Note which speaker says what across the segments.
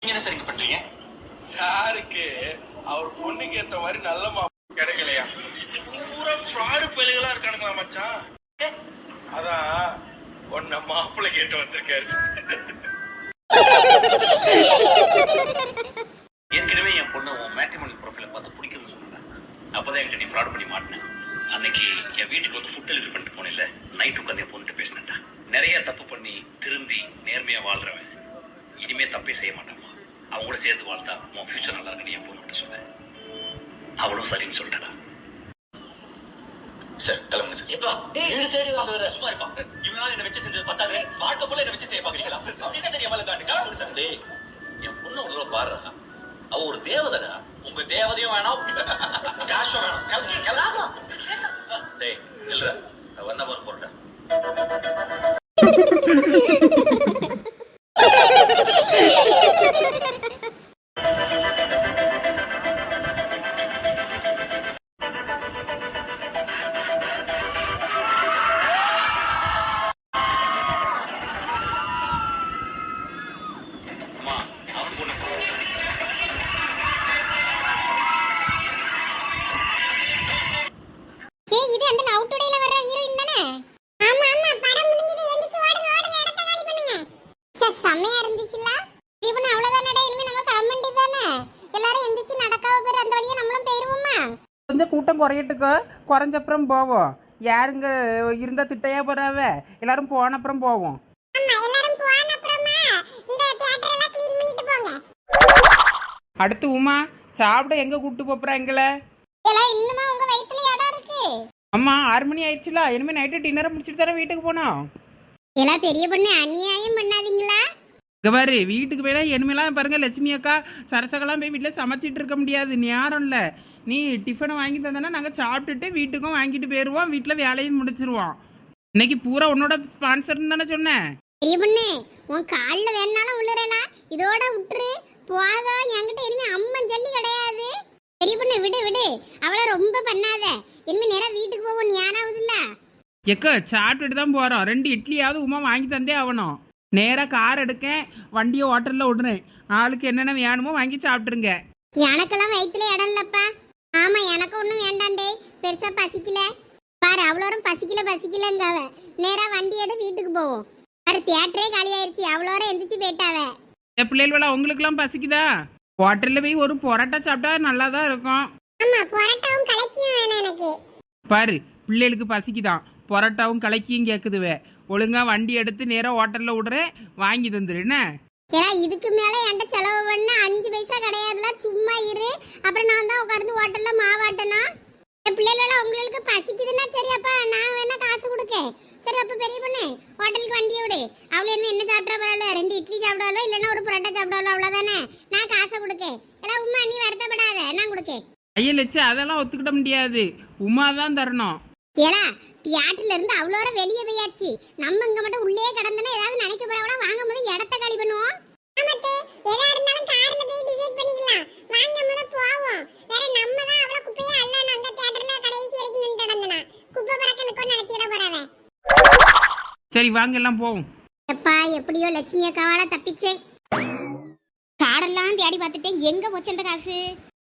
Speaker 1: நீங்க என்ன சரிங்க பண்றீங்க?
Speaker 2: சாருக்கு அவர் பொண்ணுக்கு ஏத்த மாதிரி நல்ல மாப்பிள்ளை கிடைக்கலையா? பூரா ஃப்ராடு பயிலுகளா இருக்கானுங்களா மச்சான்? அதான் உன்னை மாப்பிள்ளை கேட்டு வந்திருக்காரு.
Speaker 1: ஏற்கனவே என் பொண்ணு உன் மேட்ரிமோனி ப்ரொஃபைல பார்த்து பிடிக்குதுன்னு சொன்னேன் அப்பதான் என்கிட்ட நீ ஃப்ராட் பண்ணி மாட்டினேன் அன்னைக்கு என் வீட்டுக்கு வந்து ஃபுட் டெலிவரி பண்ணிட்டு போனில்ல நைட் உட்காந்து என் பொண்ணுகிட்ட பேசினேன்டா. நிறைய தப்பு பண்ணி திருந்தி நேர்மையா வாழ்றவன். இனிமே தப்பே செய்ய மாட்டாமா அவங்க கூட சேர்ந்து வாழ்ந்தா உன் ஃபியூச்சர் நல்லா இருக்குன்னு என் பொண்ணுகிட்ட சொன்னேன். அவளும் சரின்னு சொல்லிட்டா சார் கிளம்புங்க சார் எப்பா வீடு தேடி வந்தவர சும்மா இருப்பா. இவனால என்ன வச்சு செஞ்சது பத்தாது. வாழ்க்கை ஃபுல்லா என்ன வச்சு செய்ய பாக்குறீங்களா அப்படி என்ன சரியா மேல தாண்டு கிளம்புங்க சார் என் பொண்ணு ஒரு தடவை பாடுறா. அவ ஒரு தேவதடா. உங்க தேவதையும் வேணாம். காசும் வேணாம். கிளம்பி கிளம்பா டேய் இல்ல வந்த மாதிரி போறேன்
Speaker 3: குறையட்டுக்கோ குறைஞ்சப்புறம் போவோம். யாருங்க இருந்தா திட்டையா போறாவ? எல்லாரும் போன அப்புறம் போவோம் அடுத்து உமா சாப்பிட எங்க கூட்டு போறா எங்களை?
Speaker 4: இன்னுமா உங்க வயித்துல இடம் இருக்கு?
Speaker 3: அம்மா ஆறு மணி ஆயிடுச்சுல இனிமே நைட்டு டின்னரை முடிச்சிட்டு தானே வீட்டுக்கு போனோம்?
Speaker 4: எல்லாம் பெரிய பொண்ணு அநியாயம் பண்ணாதீங்களா?
Speaker 3: இங்க பாரு வீட்டுக்கு போயில இனிமேலாம் பாருங்க லட்சுமி அக்கா சரசகெல்லாம் போய் வீட்டில் சமைச்சிட்டு இருக்க முடியாது நேரம் இல்லை. நீ டிஃபனை வாங்கி தந்தனா நாங்கள் சாப்பிட்டுட்டு வீட்டுக்கும் வாங்கிட்டு போயிடுவோம் வீட்டில் வேலையும் முடிச்சிருவோம். இன்னைக்கு பூரா உன்னோட ஸ்பான்சர்னு தானே சொன்னேன்.
Speaker 4: பெரிய பொண்ணு உன் கால்ல வேணாலும் உள்ளறலாம் இதோட விட்டுரு போதும் என்கிட்ட இனிமே அம்மன் ஜல்லி கிடையாது. பெரிய பொண்ணு விடு விடு. அவளை ரொம்ப பண்ணாத. இனிமே நேரா வீட்டுக்கு போவோம் ஞானாவது இல்ல?
Speaker 3: எக்க சாப்பிட்டுட்டு தான் போகிறோம் ரெண்டு இட்லியாவது உமா வாங்கி தந்தே ஆகணும். நேராக கார் எடுக்கேன் வண்டியை ஓட்டலில் விடுறேன். ஆளுக்கு என்னென்ன வேணுமோ வாங்கி சாப்பிட்ருங்க
Speaker 4: எனக்கெல்லாம் வயித்துல இடம் இல்லப்பா. ஆமா எனக்கு ஒண்ணும் வேண்டாண்டே பெருசா பசிக்கல. பாரு அவ்வளோரும் பசிக்கல பசிக்கலங்காவ. நேரா வண்டி எடு வீட்டுக்கு போவோம். பாரு தியேட்டரே காலி ஆயிருச்சு. அவ்வளோரம் எந்திரிச்சு போயிட்டாவ.
Speaker 3: என் பிள்ளைகளா உங்களுக்குலாம் பசிக்குதா? ஹோட்டலில் போய் ஒரு பரோட்டா சாப்பிட்டா நல்லா தான் இருக்கும்.
Speaker 4: ஆமா பரோட்டாவும் கலக்கியும் வேணும் எனக்கு.
Speaker 3: பாரு பிள்ளைகளுக்கு பசிக்குதான். பரோட்டாவும் கலக்கியும் கேட்குதுவே ஒழுங்கா வண்டி எடுத்து நேராக ஹோட்டலில் விடுறேன். வாங்கி தந்துரு என்ன?
Speaker 4: ஏன்னா இதுக்கு மேல என்கிட்ட செலவு பண்ண அஞ்சு பைசா கிடையாதுல. சும்மா இரு. அப்புறம் நான் தான் உட்கார்ந்து ஹோட்டல்ல மாவாட்டனா என் பிள்ளைகளெல்லாம் உங்களுக்கு பசிக்குதுன்னா சரி அப்பா நான் வேணா காசு கொடுக்கேன். சரி அப்ப பெரிய பொண்ணு ஹோட்டலுக்கு வண்டியை விடு. அவளு என்ன என்ன சாப்பிட்ற பரவாயில்ல? ரெண்டு இட்லி சாப்பிடாலோ இல்லைன்னா ஒரு பரோட்டா சாப்பிடாலோ அவ்வளவுதானே? நான் காசை கொடுக்கேன். எல்லாம் உமா நீ வருத்தப்படாத. நான் கொடுக்கேன்.
Speaker 3: ஐயா லட்சு அதெல்லாம் ஒத்துக்கிட முடியாது. உமா தான் தரணும்.
Speaker 4: ஏலா தியேட்டர்ல இருந்து அவ்வளோ வரை வெளியே போயாச்சு. நம்ம இங்க மட்டும் உள்ளே கிடந்தனா ஏதாவது நினைக்க போறவட வாங்கும் போது இடத்த காலி பண்ணுவோம். ஆமாத்தே எதா இருந்தாலும் கார்ல போய் டிசைட் பண்ணிக்கலாம். வாங்க முத போவோம். வேற நம்ம தான் அவள குப்பையா அள்ளணும் அந்த தியேட்டர்ல கடைசி வரைக்கும் நின்று கிடந்தனா குப்பை பறக்க நிக்கோ நினைச்சிட போறவன்
Speaker 3: சரி வாங்க எல்லாம் போவோம்.
Speaker 4: எப்பா எப்படியோ லட்சுமி அக்காவால தப்பிச்சேன். காடெல்லாம் தேடி பார்த்துட்டேன். எங்க போச்சு அந்த காசு?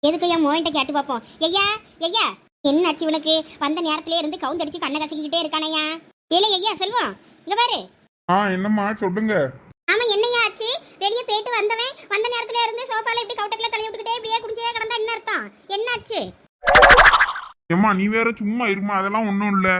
Speaker 4: எதுக்கு என் மோயிட்ட கேட்டு பார்ப்போம். ஐயா ஐயா என்ன ஆச்சு இவனுக்கு வந்த நேரத்திலே இருந்து கவுந்தடிச்சு கண்ணை கசக்கிக்கிட்டே இருக்கானையா? ஏலே ஐயா செல்வம் இங்க பாரு.
Speaker 5: ஆ என்னம்மா சொல்லுங்க.
Speaker 4: ஆமா என்னையா ஆச்சு? வெளியே போயிட்டு வந்தவன் வந்த நேரத்துல இருந்து சோஃபால இப்படி கவுட்டக்குள்ள தலை விட்டுக்கிட்டே இப்படியே குடிச்சே கிடந்தா என்ன அர்த்தம்? என்னாச்சு?
Speaker 5: ஏம்மா நீ வேற சும்மா இருமா அதெல்லாம் ஒன்றும் இல்லை.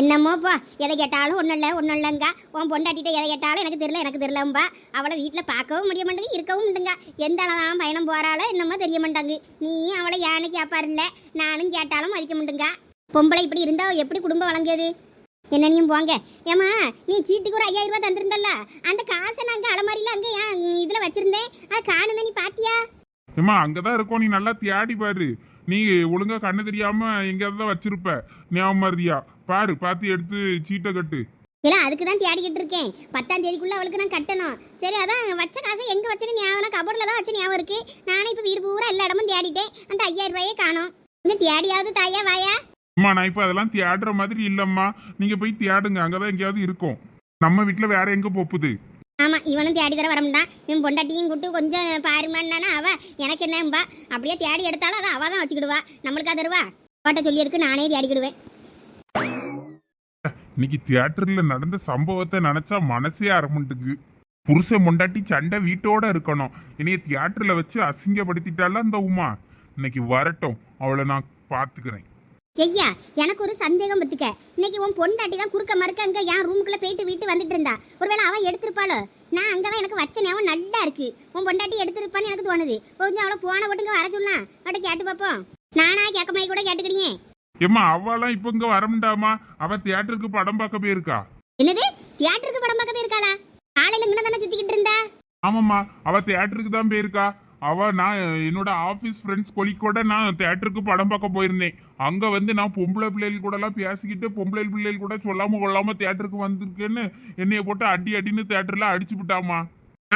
Speaker 4: என்னமோப்பா எதை கேட்டாலும் ஒன்றும் இல்லை ஒன்றும் இல்லைங்க. உன் பொண்டாட்டிட்ட எதை கேட்டாலும் எனக்கு தெரியல எனக்கு தெரியலம்பா. அவளை வீட்டில் பார்க்கவும் முடிய மாட்டேங்க இருக்கவும் உண்டுங்க. எந்த அளவான் பயணம் போகிறாளோ என்னமோ தெரிய மாட்டாங்க நீயும் அவளை யானை கேட்பாரு இல்லை நானும் கேட்டாலும் மதிக்க முடியுங்க பொம்பளை இப்படி இருந்தால் எப்படி குடும்பம் வழங்குது என்னனையும் போங்க. ஏமா நீ சீட்டுக்கு ஒரு ஐயாயிரம் ரூபா தந்திருந்தல்ல? அந்த காசை நாங்கள் அலமாரியில் அங்கே ஏன் இதில் வச்சுருந்தேன். அது காணுமே நீ பார்த்தியா
Speaker 5: ஏம்மா அங்கதான் இருக்கோம். நீ நல்லா தேடி பாரு. நீ ஒழுங்கா கண்ணு தெரியாம எங்கேயாவது தான் வச்சிருப்ப. ஞாபகம் பாரு பார்த்து எடுத்து சீட்டை கட்டு.
Speaker 4: இல்லை அதுக்கு தான் தேடிக்கிட்டு இருக்கேன். பத்தாம் தேதிக்குள்ள அவளுக்கு நான் கட்டணும். சரி அதான் வச்ச காசை எங்கே வச்சுன்னு ஞாபகம் கபோர்டில் தான் வச்சு ஞாபகம் இருக்கு. நானே இப்போ வீடு பூரா எல்லா இடமும் தேடிட்டேன். அந்த ஐயாயிரம் ரூபாயே காணோம். இன்னும் தேடியாவது தாயா வாயா?
Speaker 5: அம்மா நான் இப்போ அதெல்லாம் தேடுற மாதிரி இல்லம்மா. நீங்க போய் தேடுங்க. அங்கதான் எங்கேயாவது இருக்கும். நம்ம வீட்டுல வேற எங்க போப்புது
Speaker 4: ஆமா இவனும் தேடி தர வரமாட்டான் இவன் பொண்டாட்டியும் கூட்டு கொஞ்சம் பாருமான்னா அவ எனக்கு என்னம்பா? அப்படியே தேடி எடுத்தாலும் அதை அவ தான் வச்சுக்கிடுவா. நம்மளுக்கா தருவா? பாட்ட சொல்லியதுக்கு நானே தேடிக்கிடுவேன்.
Speaker 5: இன்னைக்கு தியேட்டர்ல நடந்த சம்பவத்தை நினைச்சா மனசே அரமண்டுக்கு புருஷன் முண்டாட்டி சண்டை வீட்டோட இருக்கணும். இனிய தியேட்டர்ல வச்சு அசிங்கப்படுத்திட்டால அந்த உமா? இன்னைக்கு வரட்டும். அவளை நான் பார்த்துக்கிறேன்.
Speaker 4: ஐயா எனக்கு ஒரு சந்தேகம் பத்துக்க. இன்னைக்கு உன் பொண்டாட்டி தான் குறுக்க மறுக்க அங்க என் ரூமுக்குள்ள போயிட்டு வீட்டு வந்துட்டு இருந்தா. ஒருவேளை அவ எடுத்திருப்பாளோ? நான் அங்கதான் எனக்கு வச்ச ஞாபகம் நல்லா இருக்கு. உன் பொண்டாட்டி எடுத்திருப்பான்னு எனக்கு தோணுது. கொஞ்சம் அவளை போன போட்டுங்க வர சொல்லலாம் அவட்ட கேட்டு பார்ப்போம் நானா கேட்க மாதிரி கூட கேட்டுக்கிடியே
Speaker 5: ஏம்மா அவளாம் இப்ப இங்க வரமுண்டாமா அவ தியேட்டருக்கு படம் பார்க்க போயிருக்கா?
Speaker 4: என்னது? தியேட்டருக்கு படம் பார்க்க போயிருக்காளா? காலையில இங்கே தானே சுத்திக்கிட்டு இருந்தா?
Speaker 5: ஆமாம்மா அவ தியேட்டருக்கு தான் போயிருக்கா. அவ நான் என்னோட ஆபீஸ் ஃப்ரெண்ட்ஸ் கொலிக்கோட நான் தியேட்டருக்கு படம் பார்க்க போயிருந்தேன். அங்க வந்து நான் பொம்பளை பிள்ளைகள் கூட எல்லாம் பேசிக்கிட்டு பொம்பளை பிள்ளைகள் கூட சொல்லாம கொள்ளாம தியேட்டருக்கு வந்திருக்கேன்னு என்னைய போட்டு அடி அடின்னு தியேட்டர்ல அடிச்சு விட்டாமா.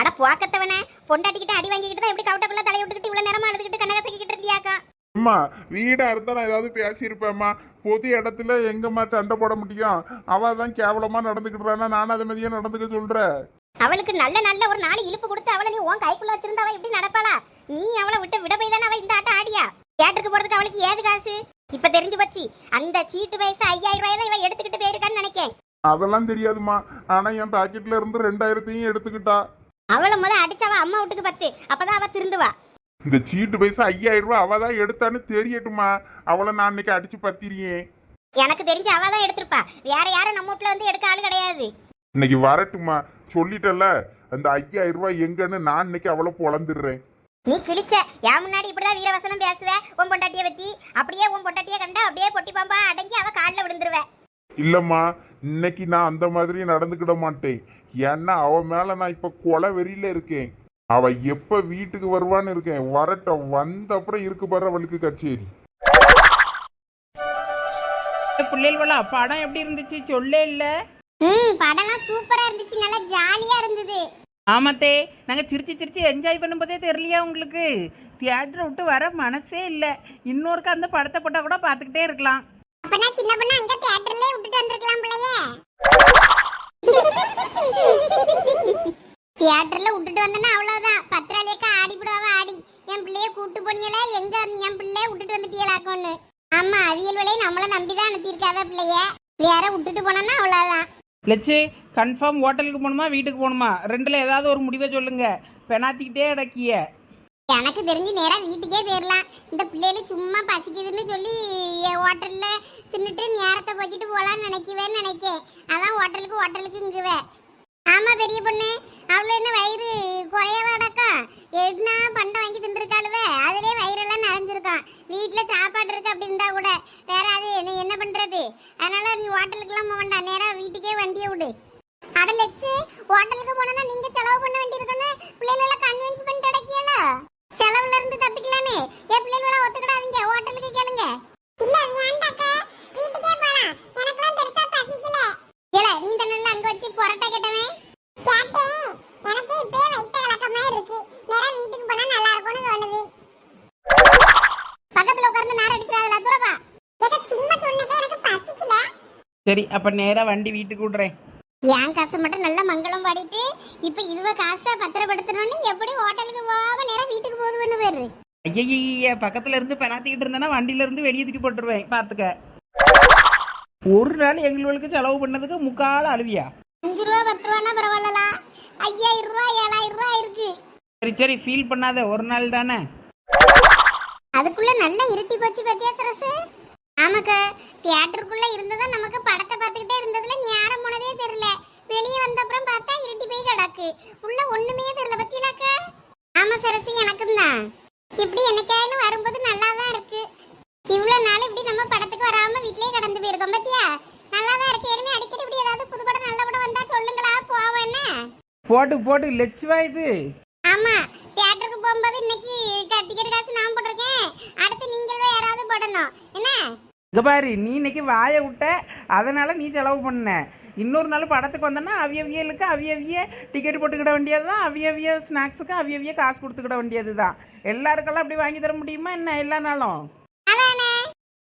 Speaker 4: அட போக்கத்தவனே பொண்டாட்டிக்கிட்ட அடி வாங்கிக்கிட்டு தான் எப்படி கவுட்டக்குள்ள தலைய விட்டுக்கிட்டு இவ்வளவு நேரமா அழுதுகிட்டு கனகசக்கிட்டு இருந்தியாக்கா?
Speaker 5: அம்மா வீடா இருந்தா நான் ஏதாவது பேசியிருப்பேம்மா. பொது இடத்துல எங்கம்மா சண்டை போட முடியும்? அவ தான் கேவலமா நடந்துக்கிட்டுறானா நான் அதை மாதிரியே நடந்துக்க சொல்றேன்.
Speaker 4: அவளுக்கு நல்ல நல்ல ஒரு நாலு இழுப்பு கொடுத்து அவளை நீ உன் கைக்குள்ள வச்சிருந்தா அவ எப்படி நடப்பாளா? நீ அவளை விட்டு விட போய் தானே அவ இந்த ஆட்டம் ஆடியா? தியேட்டருக்கு போறதுக்கு அவளுக்கு ஏது காசு? இப்ப தெரிஞ்சு போச்சு. அந்த சீட்டு வயசு ஐயாயிரம் ரூபாய் தான் இவ எடுத்துக்கிட்டு போயிருக்கான்னு நினைக்கேன்.
Speaker 5: அதெல்லாம் தெரியாதுமா ஆனா என் பாக்கெட்ல இருந்து ரெண்டாயிரத்தையும் எடுத்துக்கிட்டா.
Speaker 4: அவளை முத அடிச்சவ அம்மா வீட்டுக்கு பத்து. அப்பதான் அவ திருந்துவா.
Speaker 5: இந்த சீட்டு பைசா ஐயாயிரம் ரூபாய் அவ தான் எடுத்தான்னு தெரியட்டுமா அவளை நான் இன்னைக்கு அடிச்சு பத்திரியே
Speaker 4: எனக்கு தெரிஞ்சு அவ தான் எடுத்திருப்பா. வேற யாரும் நம்ம வீட்டுல வந்து எடுக்க ஆள் கிடையாது.
Speaker 5: இன்னைக்கு வரட்டுமா? சொல்லிட்டல. அந்த ஐயாயிரம் ரூபாய் எங்கன்னு நான் இன்னைக்கு அவளை பொழந்துடுறேன்.
Speaker 4: நீ கிழிச்ச. என் முன்னாடி இப்படிதான் வீரவசனம் பேசுவ. உன் பொண்டாட்டிய பத்தி. அப்படியே உன் பொண்டாட்டிய கண்டா அப்படியே பொட்டி பாம்பா அடங்கி அவ காலில் விழுந்துருவ.
Speaker 5: இல்லம்மா இன்னைக்கு நான் அந்த மாதிரி நடந்துக்கிட மாட்டேன். ஏன்னா அவ மேல நான் இப்ப கொலை வெறியில இருக்கேன். அவ எப்ப வீட்டுக்கு வருவான்னு இருக்கேன். வரட்டும். வந்த அப்புறம் இருக்கு பாரு அவளுக்கு கச்சேரி.
Speaker 3: பிள்ளைகளா படம் எப்படி இருந்துச்சு? சொல்லே இல்லை.
Speaker 4: ம் படம்லாம் சூப்பரா இருந்துச்சு. நல்லா ஜாலியா இருந்தது.
Speaker 3: ஆமாத்தே நாங்கள் சிரிச்சு சிரிச்சு என்ஜாய் பண்ணும்போதே தெரியலையா உங்களுக்கு? தியேட்டரை விட்டு வர மனசே இல்லை. இன்னொருக்க அந்த படத்தை போட்டால் கூட பார்த்துக்கிட்டே இருக்கலாம்.
Speaker 4: அப்பனா சின்ன பொண்ணு அங்க தியேட்டர்லயே விட்டுட்டு வந்திருக்கலாம் பிள்ளையே தியேட்டர்ல விட்டுட்டு வந்தனா அவ்வளவுதான். பத்திராளியக்கா ஆடி விடுவாவ ஆடி. என் பிள்ளைய கூட்டு போனீங்களா எங்க என் பிள்ளைய விட்டுட்டு வந்துட்டீங்களாக்கோன்னு ஆமா அவியல் விலையை நம்மள நம்பிதான் அனுப்பியிருக்காவ பிள்ளைய. வேற விட்டுட்டு போனோம்னா அவ்வளவுதான்.
Speaker 3: லட்சு கன்ஃபார்ம் ஹோட்டலுக்கு போகணுமா வீட்டுக்கு போகணுமா? ரெண்டில் ஏதாவது ஒரு முடிவை சொல்லுங்க. பெனாத்திக்கிட்டே அடக்கிய.
Speaker 4: எனக்கு தெரிஞ்சு நேராக வீட்டுக்கே போயிடலாம் இந்த பிள்ளைகள் சும்மா பசிக்குதுன்னு சொல்லி ஹோட்டலில் தின்னுட்டு நேரத்தை போக்கிட்டு போகலான்னு நினைக்குவேன்னு நினைக்கேன். அதான் ஹோட்டலுக்கு ஹோட்டலுக்கு இங்குவே. ஆமாம் பெரிய பொண்ணு. அவ்வளோ என்ன வயிறு குறையவாடக்கா? என்ன பண்டை வாங்கி தின்றுருக்காளுவே அதுலேயே வயிறெல்லாம் நிறைஞ்சிருக்கான். வீட்டில் சாப்பாடு அப்படி இருந்தா கூட வேற அது என்ன என்ன பண்றது அதனால நீ ஹோட்டலுக்குலாம் போக வேண்டாம். நேரா வீட்டுக்கே வண்டியை விடு. அட லட்சு ஹோட்டலுக்கு போனா நீங்க செலவு பண்ண வேண்டியிருக்குன்னு பிள்ளைகள கன்வின்ஸ் பண்ணிட்டு அடக்கியல. செலவுல இருந்து தப்பிக்கலானே ஏ பிள்ளைகள ஒத்துக்கிடாதீங்க? ஹோட்டலுக்கு கேளுங்க. இல்ல வேண்டாக்கா வீட்டுக்கே போலாம். எனக்குலாம் பெருசா பசிக்கல. ஏல நீ தன்னல அங்க வச்சு பொரோட்டா கேட்டவன்? கேட்டேன். எனக்கு இப்பவே வயித்த கலக்கமா இருக்கு. நேரா வீட்டுக்கு போனா நல்லா இருக்கும்னு தோணுது. பக்கத்துல உட்கார்ந்து நேரம் அடிச்சிடாதல தூரப்பா ஏக்க சும்மா சொன்னேன் எனக்கு பசிக்கல
Speaker 3: சரி அப்போ நேராக வண்டி வீட்டுக்கு விட்றேன்.
Speaker 4: என் காசை மட்டும் நல்லா மங்களம் பாடிட்டு இப்ப இதுவ காசை பத்திரப்படுத்தணும்னு எப்படி ஹோட்டலுக்கு போகாம நேரம் வீட்டுக்கு போகுதுன்னு பேரு.
Speaker 3: ஐயய்ய பக்கத்துல இருந்து பெனாத்திக்கிட்டு இருந்தேன்னா வண்டியில இருந்து வெளியே தூக்கி போட்டுருவேன் பார்த்துக்க. ஒரு நாள் எங்களுக்கு செலவு பண்ணதுக்கு முக்கால் அழுவியா?
Speaker 4: அஞ்சு ரூபா பத்து ரூபானா பரவாயில்லலா ஐயாயிரம் ரூபாய் ஏழாயிரம் ரூபாய் இருக்கு.
Speaker 3: சரி சரி ஃபீல் பண்ணாத ஒரு நாள் தானே?
Speaker 4: அதுக்குள்ள நல்லா இருட்டி போச்சு பத்தியா சரசு? ஆமாக்கா தியேட்டருக்குள்ள இருந்ததா நமக்கு படத்தை பார்த்துக்கிட்டே இருந்ததுல நேரம் போனதே தெரியல. வெளியே வந்த அப்புறம் பார்த்தா இருட்டி போய் கிடக்கு. உள்ள ஒண்ணுமே தெரியல பத்தியலாக்கா? ஆமா சரசு எனக்கும் தான் இப்படி என்னைக்காயின்னு வரும்போது நல்லா தான் இருக்கு. இவ்வளவு நாள் இப்படி நம்ம படத்துக்கு வராம வீட்லயே கடந்து போயிருக்கோம் பத்தியா? நல்லா தான் இருக்கு. இனிமே அடிக்கடி இப்படி ஏதாவது புது படம் நல்ல படம் வந்தா சொல்லுங்களா போவோம் என்ன?
Speaker 3: போட்டு போட்டு லட்சுவா இது?
Speaker 4: ஆமா தியேட்டருக்கு போகும்போது இன்னைக்கு டிக்கெட் காசு நான் போட்டிருக்கேன். அடுத்து நீங்களே யாராவது போடணும். என்ன?
Speaker 3: இங்க பாரு நீ இன்னைக்கு வாயை விட்ட அதனால நீ செலவு பண்ண. இன்னொரு நாள் படத்துக்கு வந்தோன்னா அவியவியலுக்கு அவியவிய டிக்கெட் போட்டுக்கிட வேண்டியது தான் அவியவிய ஸ்நாக்ஸுக்கு அவியவிய காசு கொடுத்துக்கிட வேண்டியது தான் எல்லாருக்கெல்லாம் அப்படி வாங்கி தர முடியுமா என்ன எல்லா நாளும்?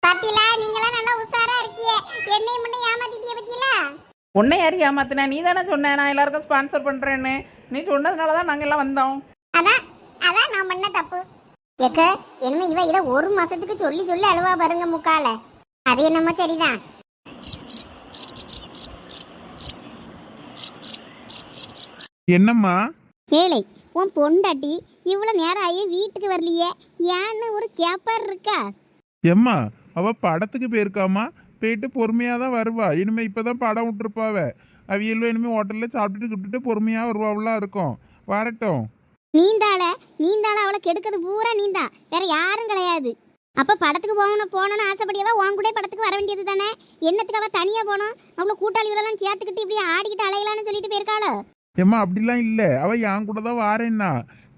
Speaker 4: பாத்தீங்களா? நீங்களாம் நல்லா உஷாரா இருக்கீங்க. என்னையும் முன்ன ஏமாத்திட்டிய பத்தியலா
Speaker 3: உன்னை யார் ஏமாத்தினா? நீ தானே சொன்ன நான் எல்லாருக்கும் ஸ்பான்சர் பண்ணுறேன்னு நீ சொன்னதுனால தான் நாங்கள் எல்லாம் வந்தோம்.
Speaker 4: அதான் அதான் நான் பண்ண தப்பு. எக்க என்ன இவ இத ஒரு மாசத்துக்கு சொல்லி சொல்லி அழுவா பாருங்க முக்கால. அது என்னமோ சரிதான்.
Speaker 5: என்னம்மா?
Speaker 4: ஏழை உன் பொண்டாட்டி இவ்வளவு நேரம் ஆகி வீட்டுக்கு வரலையே ஏன்னு ஒரு கேப்பார் இருக்கா?
Speaker 5: எம்மா அவ படத்துக்கு போயிருக்காமா போயிட்டு பொறுமையாக தான் வருவா. இனிமே இப்பதான் படம் விட்டுருப்பாவ. அவியலும் இனிமே ஹோட்டலில் சாப்பிட்டுட்டு கிப்பிட்டு பொறுமையாக வருவாவெல்லாம் இருக்கும். வரட்டும்.
Speaker 4: நீந்தாள நீந்தாள அவளை கெடுக்கிறது பூரா நீந்தா. வேற யாரும் கிடையாது. அப்ப படத்துக்கு போகணும் போகணும்னு ஆசைப்படியவா உன் கூட படத்துக்கு வர வேண்டியது தானே? என்னத்துக்கு அவ தனியா போனோம் அவ்வளவு கூட்டாளிகளெல்லாம் சேர்த்துக்கிட்டு இப்படி ஆடிக்கிட்டு அலையலான்னு சொல்லிட்டு போயிருக்காளோ?
Speaker 5: ஏம்மா அப்படிலாம் இல்லை. அவ என் கூட தான் வாரேன்னா.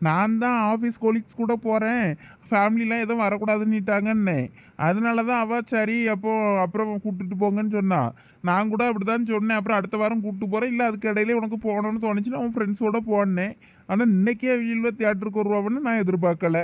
Speaker 5: நான் தான் ஆஃபீஸ் கொலீக்ஸ் கூட போகிறேன் ஃபேமிலிலாம் எதுவும் வரக்கூடாதுன்னுட்டாங்கன்னு அதனால தான் அவள் சரி அப்போ அப்புறம் கூப்பிட்டுட்டு போங்கன்னு சொன்னா. நான் கூட அப்படி தான் சொன்னேன். அப்புறம் அடுத்த வாரம் கூப்பிட்டு போகிறேன் இல்லை அதுக்கு இடையில உனக்கு போகணும்னு தோணுச்சுன்னா அவன் ஃப்ரெண்ட்ஸோட போனேன் ஆனால் இன்னைக்கே வீட்டில் தியேட்டருக்கு வருவான்னு நான் எதிர்பார்க்கல.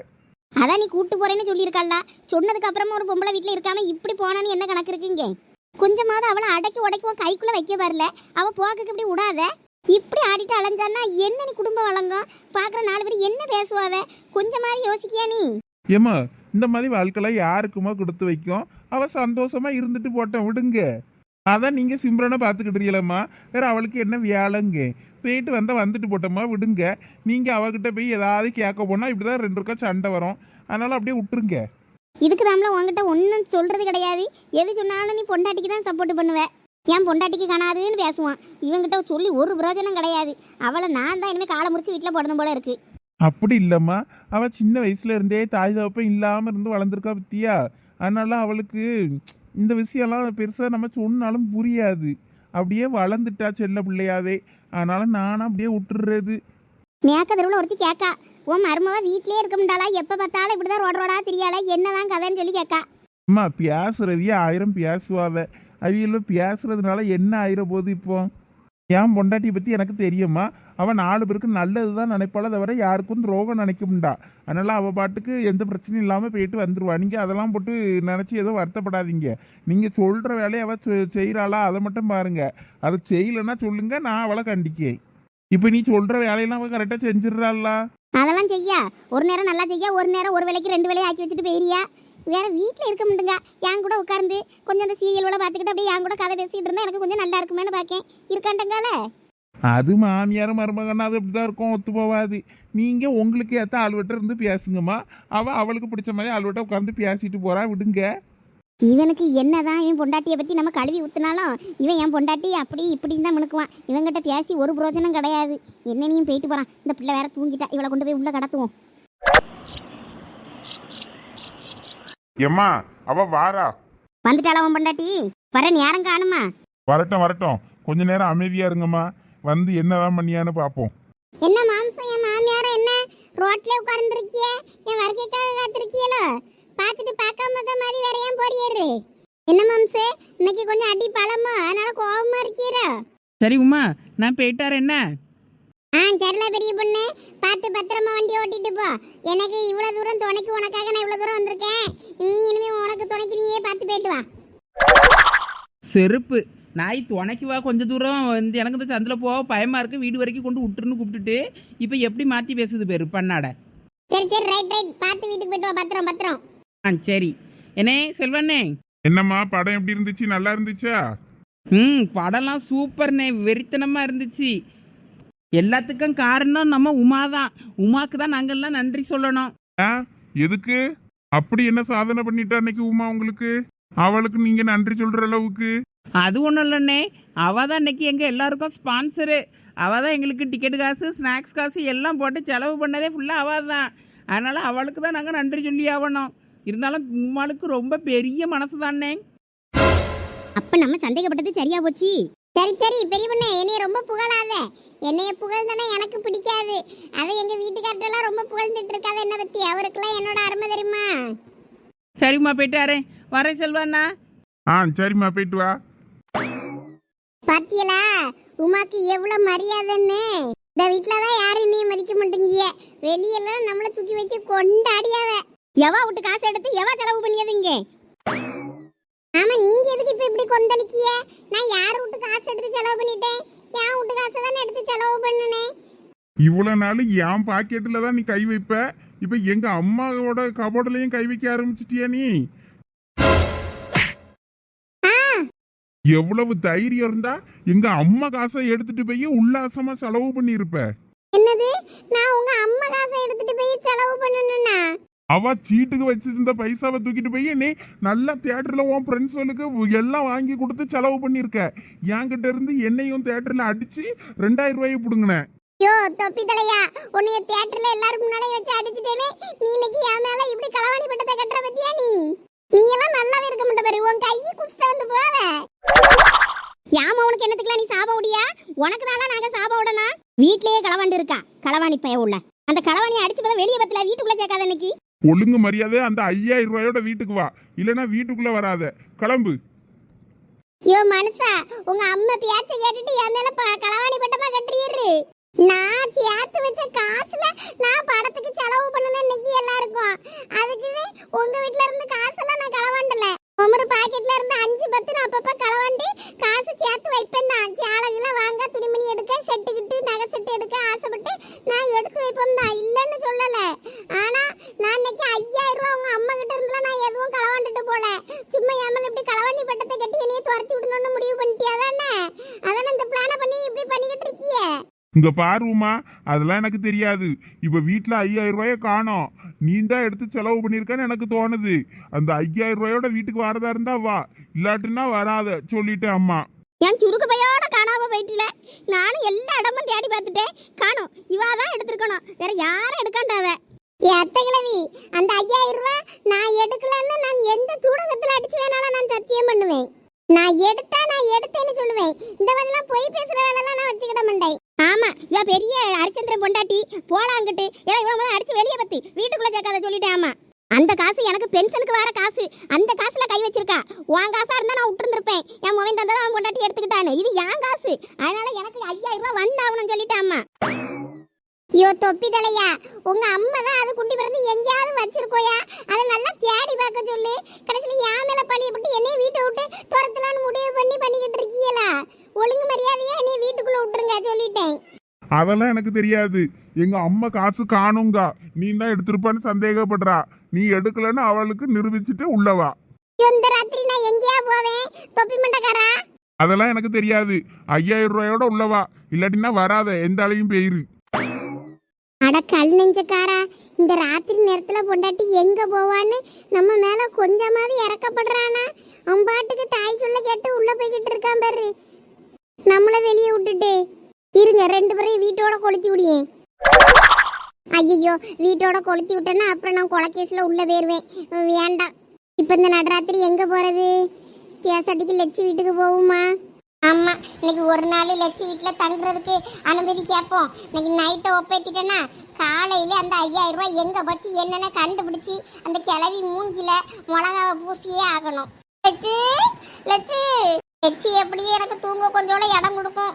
Speaker 4: அதான் நீ கூட்டு போறேன்னு சொல்லியிருக்கல்ல சொன்னதுக்கு அப்புறமா ஒரு பொம்பளை வீட்டுல இருக்காம இப்படி போனான்னு என்ன கணக்கு இருக்குங்க? கொஞ்சமாவது அவளை அடக்கி உடைக்கி உன் கைக்குள்ள வைக்க வரல அவ போக்குக்கு இப்படி விடாத. இப்படி ஆடிட்டு அலைஞ்சான்னா என்ன நீ குடும்பம் வழங்கும்? பாக்குற நாலு பேர் என்ன பேசுவாவ? கொஞ்சமாவது யோசிக்கியா நீ?
Speaker 5: ஏம்மா இந்த மாதிரி வாழ்க்கைலாம் யாருக்குமா கொடுத்து வைக்கும். அவள் சந்தோஷமா இருந்துட்டு போட்டேன் விடுங்க. அதான் நீங்க சிம்ரனை பார்த்துக்கிட்டீங்களம்மா வேற அவளுக்கு என்ன வேலைங்க போயிட்டு வந்தா வந்துட்டு போட்டோம்மா விடுங்க. நீங்க அவகிட்ட போய் ஏதாவது கேட்க போனா இப்படிதான் ரெண்டு ரூபா சண்டை வரும். அதனால அப்படியே விட்டுருங்க.
Speaker 4: இதுக்கு தாம்ல உங்ககிட்ட ஒன்றும் சொல்றது கிடையாது. எது சொன்னாலும் நீ பொண்டாட்டிக்கு தான் சப்போர்ட் பண்ணுவேன் என் பொண்டாட்டிக்கு காணாதுன்னு பேசுவான். இவங்கிட்ட சொல்லி ஒரு பிரயோஜனம் கிடையாது. அவளை நான் தான் இனிமேல் காலை முடிச்சு வீட்டில் போடணும் போல இருக்குது
Speaker 5: அப்படி இல்லம்மா. அவ சின்ன வயசுல இருந்தே தாய் தகப்பம் இல்லாம இருந்து வளர்ந்துருக்கா பத்தியா? அதனால அவளுக்கு இந்த விஷயம்லாம் பெருசா நம்ம சொன்னாலும் புரியாது. அப்படியே வளர்ந்துட்டா செல்ல பிள்ளையாவே. அதனால நானும் அப்படியே விட்டுறது
Speaker 4: மேக்க தெருவில் ஒருத்தி கேட்கா உன் மருமவ வீட்லயே இருக்க முடியாளா எப்போ பார்த்தாலும் இப்படிதான் ரோட ரோடா தெரியாளா? என்னதான் கதைன்னு சொல்லி கேட்கா
Speaker 5: அம்மா பேசுறதையே ஆயிரம் பேசுவாவ. அவியெல்லாம் பேசுறதுனால என்ன ஆயிர போகுது இப்போ? என் பொண்டாட்டியை பத்தி எனக்கு தெரியுமா அவன் நாலு பேருக்கு நல்லது தான் நினைப்பாள தவிர யாருக்கும் துரோகம் நினைக்க முடியா அதனால அவ பாட்டுக்கு எந்த பிரச்சனையும் இல்லாமல் போயிட்டு வந்துருவா. நீங்க அதெல்லாம் போட்டு நினைச்சு எதுவும் வருத்தப்படாதீங்க. நீங்க சொல்ற வேலையை அவ செய்கிறாளா அதை மட்டும் பாருங்க. அதை செய்யலைன்னா சொல்லுங்க நான் அவளை கண்டிக்கேன் இப்போ நீ சொல்ற வேலையெல்லாம் அவ கரெக்டா செஞ்சிடறாளா?
Speaker 4: அதெல்லாம் செய்யா. ஒரு நேரம் நல்லா செய்யா ஒரு நேரம் ஒரு வேலைக்கு ரெண்டு வேலையை ஆக்கி வச்சுட்டு போயிரியா. வேற வீட்டில் இருக்க முடியுங்க என் கூட உட்கார்ந்து கொஞ்சம் அந்த சீரியல் பார்த்துக்கிட்டு அப்படியே என் கூட கதை பேசிட்டு இருந்தா எனக்கு கொஞ்சம் நல்லா இருக்குமேனு பார்க்கேன் இருக்காண்டங்கால
Speaker 5: அது மாமியார் மருமகன் அது அப்படிதான் இருக்கும் ஒத்து போவாது. நீங்க உங்களுக்கு ஏத்த ஆள்வட்ட இருந்து பேசுங்கம்மா. அவ அவளுக்கு பிடிச்ச மாதிரி ஆள்வட்ட உட்காந்து பேசிட்டு போறா விடுங்க.
Speaker 4: இவனுக்கு என்னதான் இவன் பொண்டாட்டியை பற்றி நம்ம கழுவி ஊத்துனாலும் இவன் என் பொண்டாட்டி அப்படி இப்படின்னு தான் முணுக்குவான் இவங்கிட்ட பேசி ஒரு பிரோஜனம் கிடையாது. என்னனையும் போயிட்டு போறான். இந்த பிள்ளை வேற தூங்கிட்டா. இவளை கொண்டு போய் உள்ள கடத்துவோம்.
Speaker 5: எம்மா அவ வாரா.
Speaker 4: வந்துட்டாளா உன் பொண்டாட்டி? வர நேரம் காணுமா?
Speaker 5: வரட்டும் வரட்டும். கொஞ்ச நேரம் அமைதியா இருங்கம்மா. வந்து என்னதான் பண்ணியான்னு பாப்போம்
Speaker 4: என்ன மாம்சம் என் மாமியார என்ன ரோட்ல உட்கார்ந்துருக்கிய? என் வருகைக்காக காத்திருக்கியலோ? பார்த்துட்டு பார்க்காம தான் மாதிரி வேற ஏன் போறியரு என்ன மாம்சே இன்னைக்கு கொஞ்சம் அடி பழமோ? அதனால கோவமா இருக்கீரோ?
Speaker 3: சரி உமா நான் போயிட்டார் என்ன?
Speaker 4: ஆ சரில பெரிய பொண்ணு. பார்த்து பத்திரமா வண்டி ஓட்டிட்டு போ. எனக்கு இவ்வளவு தூரம் துணைக்கு உனக்காக நான் இவ்வளவு தூரம் வந்திருக்கேன். நீ இனிமே உனக்கு துணைக்கு நீயே பார்த்து போயிட்டு வா.
Speaker 3: செருப்பு. நாய் துணைக்கு வா கொஞ்ச தூரம் வந்து எனக்கு இந்த சந்தில் போக பயமாக இருக்குது வீடு வரைக்கும் கொண்டு விட்டுருன்னு கூப்பிட்டுட்டு இப்போ எப்படி மாற்றி பேசுது பேர் பண்ணாட?
Speaker 4: சரி சரி ரைட் ரைட் பார்த்து வீட்டுக்கு போயிட்டு வா பத்திரம் பத்திரம்.
Speaker 3: ஆ சரி. என்னே செல்வண்ணே.
Speaker 5: என்னம்மா படம் எப்படி இருந்துச்சு? நல்லா இருந்துச்சா?
Speaker 3: ம் படம்லாம் சூப்பர்ண்ணே. வெறித்தனமாக இருந்துச்சு. எல்லாத்துக்கும் காரணம் நம்ம உமா தான் உமாக்கு தான் நாங்கள்லாம் நன்றி சொல்லணும்.
Speaker 5: ஆ எதுக்கு? அப்படி என்ன சாதனை பண்ணிட்டா அன்னைக்கு உமா உங்களுக்கு? அவளுக்கு நீங்க நன்றி சொல்ற அளவுக்கு.
Speaker 3: அது ஒன்றும் இல்லைண்ணே. அவள் தான் இன்னைக்கு எங்கள் எல்லாருக்கும் ஸ்பான்சரு அவள் தான் எங்களுக்கு டிக்கெட் காசு ஸ்நாக்ஸ் காசு எல்லாம் போட்டு செலவு பண்ணதே ஃபுல்லாக அவள் தான் அதனால் அவளுக்கு தான் நாங்கள் நன்றி சொல்லி ஆகணும் இருந்தாலும் உமாளுக்கு ரொம்ப பெரிய மனசு தானே
Speaker 4: அப்ப நம்ம சந்தேகப்பட்டது சரியா போச்சு? சரி சரி பெரிய பொண்ணு என்னைய ரொம்ப புகழாத. என்னைய புகழ்ந்தானே எனக்கு பிடிக்காது. அதை எங்க வீட்டுக்கார்ட்டெல்லாம் ரொம்ப புகழ்ந்துட்டு இருக்காத என்ன பத்தி. அவருக்கெல்லாம் என்னோட அருமை தெரியுமா?
Speaker 3: சரிம்மா போயிட்டாரே வரேன் செல்வாண்ணா.
Speaker 5: ஆ சரிம்மா போயிட்டு வா.
Speaker 4: பாத்தியலா? உமாக்கு எவ்வளவு மரியாதைன்னு? இந்த வீட்டுலதான் யாரும் நீ மதிக்க மாட்டேங்கிய. வெளியெல்லாம் நம்மள தூக்கி வச்சு கொண்டாடியாவ. எவா விட்டு காசு எடுத்து எவா செலவு பண்ணியது இங்க? ஆமா நீங்க எதுக்கு இப்ப இப்படி கொந்தளிக்கிய? நான் யார் விட்டு காசு எடுத்து செலவு பண்ணிட்டேன்? என் விட்டு காசை தானே எடுத்து செலவு பண்ணனே?
Speaker 5: இவ்வளவு நாள் என் பாக்கெட்டில் தான் நீ கை வைப்ப. இப்ப எங்க அம்மாவோட கபோர்டுலையும் கை வைக்க ஆரம்பிச்சிட்டியா நீ? எவ்வளவு தைரியம் இருந்தா எங்க அம்மா காசை எடுத்துட்டு போய் உல்லாசமா செலவு பண்ணியிருப்ப.
Speaker 4: என்னது? நான் உங்க அம்மா காசை எடுத்துட்டு போய் செலவு பண்ணணும்னா?
Speaker 5: அவ சீட்டுக்கு வச்சிருந்த பைசாவை தூக்கிட்டு போய் நீ நல்லா தியேட்டர்ல உன் ஃப்ரெண்ட்ஸ்களுக்கு எல்லாம் வாங்கி கொடுத்து செலவு பண்ணியிருக்க. என்கிட்ட இருந்து என்னையும் தியேட்டர்ல அடிச்சு ரெண்டாயிரம் ரூபாயை பிடுங்கினேன்
Speaker 4: ஐயோ தொப்பி தலையா? உன்னைய தியேட்டர்ல எல்லாரும் முன்னாலே வச்சு அடிச்சிட்டேனே. நீ இன்னைக்கு என் மேல இப்படி களவாணி பட்டத்தை கட்டுற பத்தியா நீ நீ எல்லாம் நல்லாவே இருக்க மாட்ட பாரு உன் கையை குஸ்ட வந்து போவ யாம உனக்கு என்னத்துக்குலாம் நீ சாபம் உடியா உனக்கு தானா நாங்க சாபம் விடனா வீட்லயே களவாண்டு இருக்கா? களவாணி பய உள்ள. அந்த களவாணியை அடிச்சு பார்த்தா வெளியே பத்தல வீட்டுக்குள்ள சேர்க்காத இன்னைக்கு
Speaker 5: ஒழுங்கு மரியாதை அந்த ஐயாயிரம் ரூபாயோட வீட்டுக்கு வா. இல்லைன்னா வீட்டுக்குள்ள வராத. கிளம்பு.
Speaker 4: ஐயோ மனுஷா உங்க அம்மா பேச்ச கேட்டுட்டு என் மேல களவாணி பட்டமா கட்டுறீரு நான் சேர்த்து வச்ச காசுல நான் படத்துக்கு செலவு பண்ணணும் இன்னைக்கு எல்லாருக்கும். அதுக்குன்னு உங்க வீட்ல இருந்து காசெல்லாம் நான் களவாண்டல. ஒவ்வொரு பாக்கெட்ல இருந்து அஞ்சு பத்து நான் அப்பப்ப களவாண்டி காசு சேர்த்து வைப்பேன் தான் சேலைகளை வாங்க துணிமணி எடுக்க செட்டுக்கிட்டு நகை செட்டு எடுக்க ஆசைப்பட்டு நான் எடுத்து வைப்பேன் தான் இல்லைன்னு சொல்லல ஆனா நான் இன்னைக்கு ஐயாயிரம் ரூபா உங்க அம்மா கிட்ட இருந்துலாம் நான் எதுவும் களவாண்டுட்டு போல சும்மா ஏமல் இப்படி களவாணி பட்டத்தை கட்டி என்னைய துரத்தி விடணும்னு முடிவு பண்ணிட்டியா தானே அதானே இந்த பிளான பண்ணி இப்படி பண்ணிக்கிட்டு இருக்கியே
Speaker 5: இங்க பாருமா அதெல்லாம் எனக்கு தெரியாது. இப்ப வீட்டுல ஐயாயிரம் ரூபாய காணோம். நீ தான் எடுத்து செலவு பண்ணிருக்கன்னு எனக்கு தோணுது. அந்த ஐயாயிரம் ரூபாயோட வீட்டுக்கு வரதா இருந்தா வா. இல்லாட்டினா வராத சொல்லிட்டேன் அம்மா.
Speaker 4: என் சுருக்கு பையோட காணாம போயிட்டுல. நானும் எல்லா இடமும் தேடி பார்த்துட்டேன். காணும். இவா தான் எடுத்திருக்கணும். வேற யாரும் எடுக்காண்டாவ. எத்தகிழவி அந்த ஐயாயிரம் ரூபாய் நான் எடுக்கலன்னு நான் எந்த சூடகத்தில் அடிச்சு வேணாலும் நான் சத்தியம் பண்ணுவேன். நான் எடுத்தா நான் எடுத்தேன்னு சொல்லுவேன். இந்த மாதிரிலாம் பொய் பேசுற வேலைலாம் நான் வச்சுக்கிட மாட்டேன். ஆமா. இவ பெரிய அரிச்சந்திர பொண்டாட்டி போலாங்கிட்டு ஏன்னா இவ்வளவு முதல்ல அடிச்சு வெளியே பற்றி வீட்டுக்குள்ள சேர்க்காத சொல்லிட்டேன் ஆமா. அந்த காசு எனக்கு பென்ஷனுக்கு வர காசு. அந்த காசுல கை வச்சிருக்கா. உன் காசா இருந்தா நான் விட்டுருந்துருப்பேன். என் மொபைல் தந்ததை அவன் பொண்டாட்டி எடுத்துக்கிட்டானு இது என் காசு. அதனால எனக்கு ஐயாயிரம் ரூபாய் வந்தாகணும்னு சொல்லிட்டேன் ஐயோ தொப்பி தலையா. உங்க அம்மா தான் அது குண்டி பிறந்து எங்கேயாவது வச்சிருக்கோயா? அதை நல்லா தேடி பார்க்க சொல்லு. கடைசியில் என் மேல பழியப்பட்டு என்னைய வீட்டை விட்டு துரத்தலான்னு முடிவு பண்ணி பண்ணிக்கிட்டு இருக்கீங்களா? ஒழுங்கு மரியாதையா என்னைய வீட்டுக்குள்ள விட்டுருங்க சொல்லிட்டேன்.
Speaker 5: அதெல்லாம் எனக்கு தெரியாது. எங்க அம்மா காசு காணுங்க. நீ தான் எடுத்திருப்பான்னு சந்தேகப்படுறா. நீ எடுக்கலன்னு அவளுக்கு நிரூபிச்சுட்டு உள்ளவா
Speaker 4: இந்த ராத்திரி நான் எங்கேயா போவேன்? தொப்பி மண்டக்காரா?
Speaker 5: அதெல்லாம் எனக்கு தெரியாது. ஐயாயிரம் ரூபாயோட உள்ளவா இல்லாட்டினா வராத. எந்த அலையும் பெயிரு.
Speaker 4: அட கல் நெஞ்சக்காரா. இந்த ராத்திரி நேரத்துல பொண்டாட்டி எங்க போவான்னு நம்ம மேல கொஞ்சமாவது இறக்கப்படுறானா? அவன் பாட்டுக்கு தாய் சொல்ல கேட்டு உள்ள போய்கிட்டு இருக்கான் பாரு. நம்மள வெளியே விட்டுட்டு. இருங்க ரெண்டு பேரையும் வீட்டோட கொளுத்தி விடியேன் ஐயோ வீட்டோட கொளுத்தி விட்டேன்னா அப்புறம் நான் கொலைக்கேஸில் உள்ளே போயிருவேன். வேண்டாம். இப்போ இந்த நடராத்திரி எங்கே போகிறது பேசாட்டிக்கு லட்சி வீட்டுக்கு போகுமா ஆமாம் இன்னைக்கு ஒரு நாள் லட்சி வீட்டில் தங்குறதுக்கு அனுமதி கேட்போம். இன்னைக்கு நைட்டை ஒப்பேத்திட்டேன்னா காலையில் அந்த ஐயாயிரம் ரூபாய் எங்கே வச்சு என்னென்ன கண்டுபிடிச்சி அந்த கிளவி மூஞ்சில மிளகாவை பூசியே ஆகணும். லட்சு லட்சு எச்சி எப்படியே எனக்கு தூங்க கொஞ்சோட இடம் கொடுக்கும்.